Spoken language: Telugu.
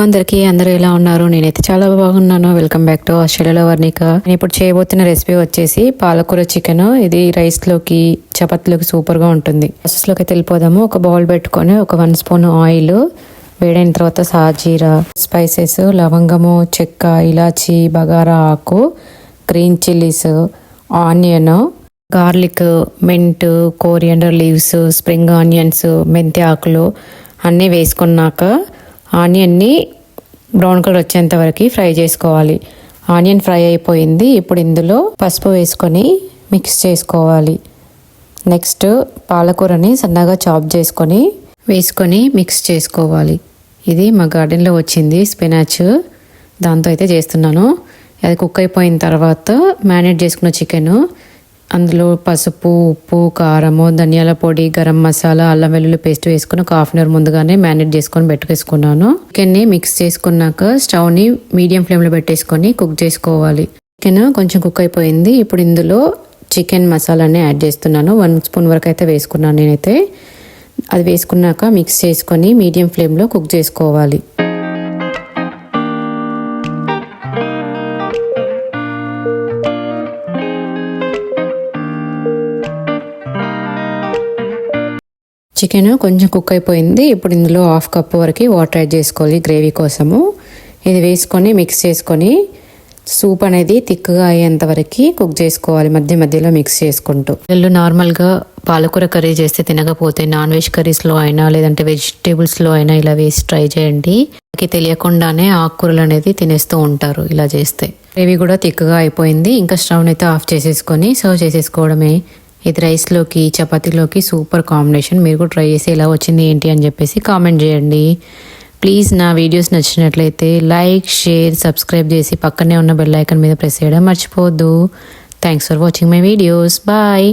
అందరికీ అందరూ ఎలా ఉన్నారు? నేనైతే చాలా బాగున్నాను. వెల్కమ్ బ్యాక్ టు ఆస్ట్రేలియాలో వర్ణిక. నేను ఇప్పుడు చేయబోతున్న రెసిపీ వచ్చేసి పాలకూర చికెన్ ఇది రైస్లోకి చపాతీలోకి సూపర్గా ఉంటుంది. ప్రాసెస్లోకి వెళ్ళిపోదాము. ఒక బౌల్ పెట్టుకొని ఒక వన్ స్పూన్ ఆయిల్ వేడైన తర్వాత సాజీరా స్పైసెస్ లవంగము చెక్క ఇలాచి బగారా ఆకు green chillies onion garlic mint coriander leaves spring onions మెంతి ఆకులు అన్నీ వేసుకున్నాక ఆనియన్ని బ్రౌన్ కలర్ వచ్చేంత వరకు ఫ్రై చేసుకోవాలి. ఆనియన్ ఫ్రై అయిపోయింది. ఇప్పుడు ఇందులో పసుపు వేసుకొని మిక్స్ చేసుకోవాలి. నెక్స్ట్ పాలకూరని సన్నగా చాప్ చేసుకొని వేసుకొని మిక్స్ చేసుకోవాలి. ఇది మా గార్డెన్లో వచ్చింది స్పినాచ్. దాంతో అయితే చేస్తున్నాను. అది కుక్ అయిపోయిన తర్వాత మ్యారినేట్ చేసుకున్న చికెను అందులో పసుపు ఉప్పు కారము ధనియాల పొడి గరం మసాలా అల్లం వెల్లుల్లి పేస్ట్ వేసుకుని ఒక హాఫ్ అన్ అవర్ ముందుగానే మ్యారినేట్ చేసుకొని పెట్టుకేసుకున్నాను. చికెన్ని మిక్స్ చేసుకున్నాక స్టవ్ని మీడియం ఫ్లేమ్లో పెట్టేసుకొని కుక్ చేసుకోవాలి. చికెన్ కొంచెం కుక్ అయిపోయింది. ఇప్పుడు ఇందులో చికెన్ మసాలాని యాడ్ చేస్తున్నాను. వన్ స్పూన్ వరకు అయితే వేసుకున్నాను నేనైతే. అది వేసుకున్నాక మిక్స్ చేసుకొని మీడియం ఫ్లేమ్లో కుక్ చేసుకోవాలి. చికెన్ కొంచెం కుక్ అయిపోయింది. ఇప్పుడు ఇందులో హాఫ్ కప్ వరకు వాటర్ యాడ్ చేసుకోవాలి గ్రేవీ కోసము. ఇది వేసుకొని మిక్స్ చేసుకొని సూప్ అనేది థిక్గా అయ్యేంత వరకు కుక్ చేసుకోవాలి. మధ్య మధ్యలో మిక్స్ చేసుకుంటూ. వీళ్ళు నార్మల్గా పాలకూర కర్రీ చేస్తే తినకపోతే నాన్ వెజ్ కర్రీస్లో అయినా లేదంటే వెజిటేబుల్స్లో అయినా ఇలా వేసి ట్రై చేయండి. వాళ్ళకి తెలియకుండానే ఆకుకూరలు అనేది తినేస్తూ ఉంటారు ఇలా చేస్తే. గ్రేవీ కూడా థిక్గా అయిపోయింది. ఇంకా స్టవ్ అయితే ఆఫ్ చేసేసుకొని సర్వ్ చేసేసుకోవడమే. ఇది రైస్లోకి చపాతీలోకి సూపర్ కాంబినేషన్. మీరు కూడా ట్రై చేసి ఎలా వచ్చింది ఏంటి అని చెప్పేసి కామెంట్ చేయండి. ప్లీజ్ నా వీడియోస్ నచ్చినట్లయితే లైక్ షేర్ సబ్స్క్రైబ్ చేసి పక్కనే ఉన్న బెల్ ఐకన్ మీద ప్రెస్ చేయడం మర్చిపోవద్దు. Thanks for watching my videos. Bye.